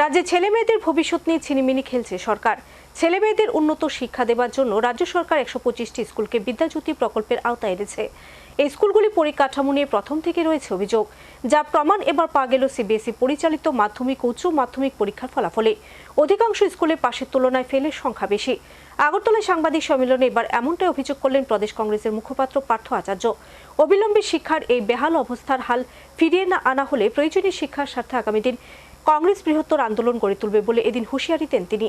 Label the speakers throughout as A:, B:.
A: রাজ্যে ছেলে মেয়েদের ভবিষ্যৎ নিয়ে ছিনিমিনি খেলছে সরকার। ছেলে মেয়েদের উন্নত শিক্ষা দেওয়ার জন্য রাজ্য সরকার একশো পঁচিশটি স্কুলকে বিদ্যাজ্যোতি প্রকল্পের আওতায় এনেছে। এই স্কুলগুলি পরিকাঠামো নিয়ে প্রথম থেকে রয়েছে অভিযোগ, যা প্রমাণ এবার পা গেল সিবিএসই পরিচালিত মাধ্যমিক উচ্চ মাধ্যমিক পরীক্ষার ফলাফলে। অধিকাংশ স্কুলে পাশের তুলনায় ফেলের সংখ্যা বেশি। আগরতলায় সাংবাদিক সম্মেলনে এবার এমনটাই অভিযোগ করলেন প্রদেশ কংগ্রেসের মুখপাত্র পার্থ আচার্য। অবিলম্বে শিক্ষার এই বেহাল অবস্থার হাল ফিরিয়ে না আনা হলে প্রয়োজনীয় শিক্ষার স্বার্থে আগামী দিন কংগ্রেস বৃহত্তর আন্দোলন গড়ে তুলবে বলে এদিন হুঁশিয়ারি দেন তিনি।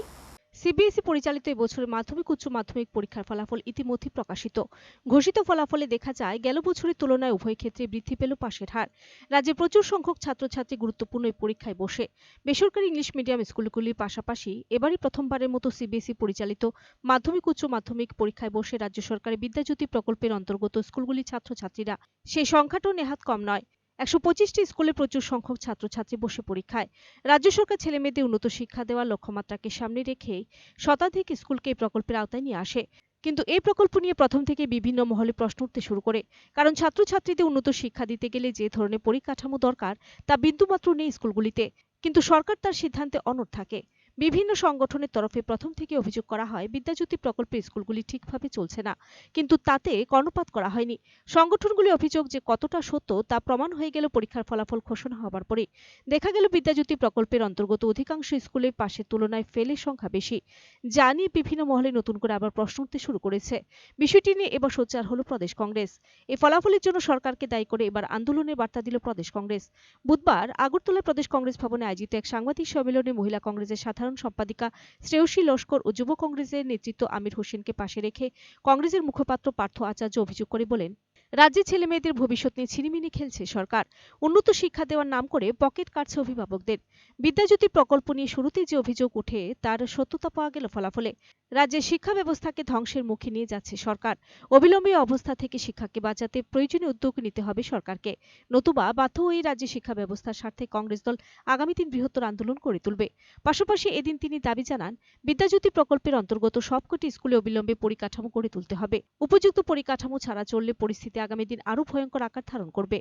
A: সিবিএসই পরিচালিত এবছরের মাধ্যমিক, উচ্চ মাধ্যমিক পরীক্ষার ফলাফল ইতিমধ্যে প্রকাশিত। ঘোষিত ফলাফলে দেখা যায়, গেল বছরের তুলনায় উভয় ক্ষেত্রে বৃদ্ধি পেল পাশের হার। রাজ্যে প্রচুর সংখ্যক ছাত্রছাত্রী গুরুত্বপূর্ণ এই পরীক্ষায় বসে। বেসরকারি ইংলিশ মিডিয়াম স্কুলগুলির পাশাপাশি এবারই প্রথমবারের মতো সিবিএসই পরিচালিত মাধ্যমিক, উচ্চ মাধ্যমিক পরীক্ষায় বসে রাজ্য সরকারের বিদ্যাজ্যোতি প্রকল্পের অন্তর্গত স্কুলগুলির ছাত্রছাত্রীরা। সেই সংখ্যাটাও নেহাত কম নয়। একশো পঁচিশটি স্কুলে প্রচুর সংখ্যক ছাত্রছাত্রী বসে পরীক্ষায়। রাজ্য সরকার ছেলে মেয়েদের উন্নত শিক্ষা দেওয়ার লক্ষ্যমাত্রাকে সামনে রেখে শতাধিক স্কুলকে এই প্রকল্পের আওতায় নিয়ে আসে। কিন্তু এই প্রকল্প নিয়ে প্রথম থেকে বিভিন্ন মহলে প্রশ্ন উঠতে শুরু করে, কারণ ছাত্রছাত্রীদের উন্নত শিক্ষা দিতে গেলে যে ধরনের পরিকাঠামো দরকার তা বিন্দুমাত্র নেই স্কুলগুলিতে। কিন্তু সরকার তার সিদ্ধান্তে অনড় থাকে। বিভিন্ন সংগঠনের তরফে প্রথম থেকে অভিযোগ করা হয়, বিদ্যাজ্যোতি প্রকল্পে স্কুলগুলি ঠিকভাবে চলছে না। কিন্তু তাতে কর্ণপাত করা হয়নি। সংগঠনগুলি অভিযোগ যে কতটা সত্য তা প্রমাণ হয়ে গেল পরীক্ষার ফলাফল ঘোষণা হবার পরে। দেখা গেল বিদ্যাজ্যোতি প্রকল্পের অন্তর্গত অধিকাংশ স্কুলে পাশের তুলনায় ফেলের সংখ্যা বেশি। যা নিয়ে বিভিন্ন মহলে নতুন করে আবার প্রশ্ন উঠতে শুরু করেছে। বিষয়টি নিয়ে এবার সোচ্চার হলো প্রদেশ কংগ্রেস। এই ফলাফলের জন্য সরকারকে দায়ী করে এবার আন্দোলনের বার্তা দিল প্রদেশ কংগ্রেস। বুধবার আগরতলা প্রদেশ কংগ্রেস ভবনে আয়োজিত এক সাংবাদিক সম্মেলনে মহিলা কংগ্রেসের সাধারণ সম্পাদিকা শ্রেয়সী লস্কর ও যুব কংগ্রেসের নেতৃত্ব আমির হোসেনকে পাশে রেখে কংগ্রেসের মুখপাত্র পার্থ আচার্য অভিযোগ করে বলেন রাজ্যে ছেলে মেয়েদের ভবিষ্যৎ নিয়ে ছিনিমিনি খেলছে সরকার। উন্নত শিক্ষা দেওয়ার নাম করে পকেট কাটছে অভিভাবকদের। বিদ্যাজ্যোতি প্রকল্প নিয়ে শুরুতেই যে অভিযোগ ওঠে, তার সত্যতা পাওয়া গেল ফলাফলে। রাজ্যের শিক্ষা ব্যবস্থাকে ধ্বংসের মুখে নিয়ে যাচ্ছে সরকার। অবিলম্বে অবস্থা থেকে শিক্ষাকে বাঁচাতে প্রয়োজনীয় উদ্যোগ নিতে হবে সরকারকে। নতুবা বাধ্য হয়ে রাজ্যে শিক্ষা ব্যবস্থার স্বার্থে কংগ্রেস দল আগামী দিন বৃহত্তর আন্দোলন করে তুলবে। পাশাপাশি এদিন তিনি দাবি জানান, বিদ্যাজ্যোতি প্রকল্পের অন্তর্গত সবকটি স্কুলে অবিলম্বে পরিকাঠামো গড়ে তুলতে হবে। উপযুক্ত পরিকাঠামো ছাড়া চললে পরিস্থিতি আগামী দিন আরও ভয়ঙ্কর আকার ধারণ করবে।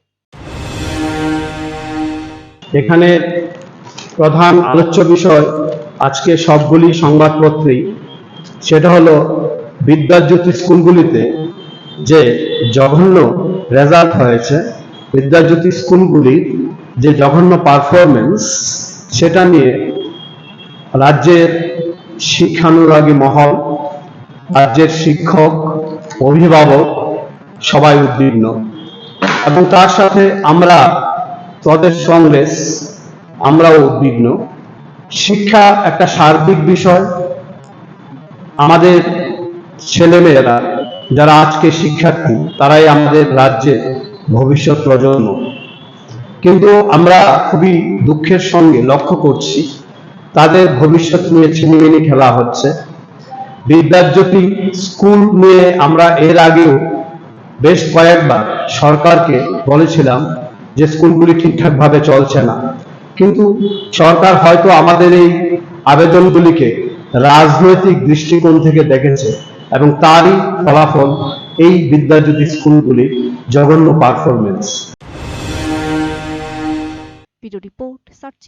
B: এখানে প্রধান আলোচ্য বিষয় আজকে সবগুলি সংবাদপত্রেই, সেটা হলো বিদ্যাজ্যোতি স্কুলগুলিতে যে জঘন্য রেজাল্ট হয়েছে বিদ্যাজ্যোতি স্কুলগুলির যে জঘন্য পারফরমেন্স সেটা নিয়ে রাজ্যের শিক্ষানুরাগী মহল, রাজ্যের শিক্ষক, অভিভাবক সবাই উদ্বিগ্ন। এবং তার সাথে আমরা প্রদেশ কংগ্রেস আমরাও উদ্বিগ্ন। শিক্ষা একটা সার্বিক বিষয়। আমাদের ছেলেমেয়েরা, যারা আজকে শিক্ষার্থী, তারাই আমাদের রাজ্যের ভবিষ্যৎ প্রজন্ম। কিন্তু আমরা খুবই দুঃখের সঙ্গে লক্ষ্য করছি, তাদের ভবিষ্যৎ নিয়ে ছিনিমিনি খেলা হচ্ছে। বিদ্যাজ্যোতি স্কুল নিয়ে আমরা এর আগেও বেশ কয়েকবার সরকারকে বলেছিলাম যে স্কুলগুলি ঠিকঠাকভাবে চলছে না। কিন্তু সরকার হয়তো আমাদের এই আবেদনগুলিকে রাজনৈতিক দৃষ্টিকোণ থেকে দেখেছে এবং তারই ফলাফল এই বিদ্যাজ্যোতি স্কুলগুলির জঘন্য পারফরমেন্স
A: রিপোর্ট সার্চ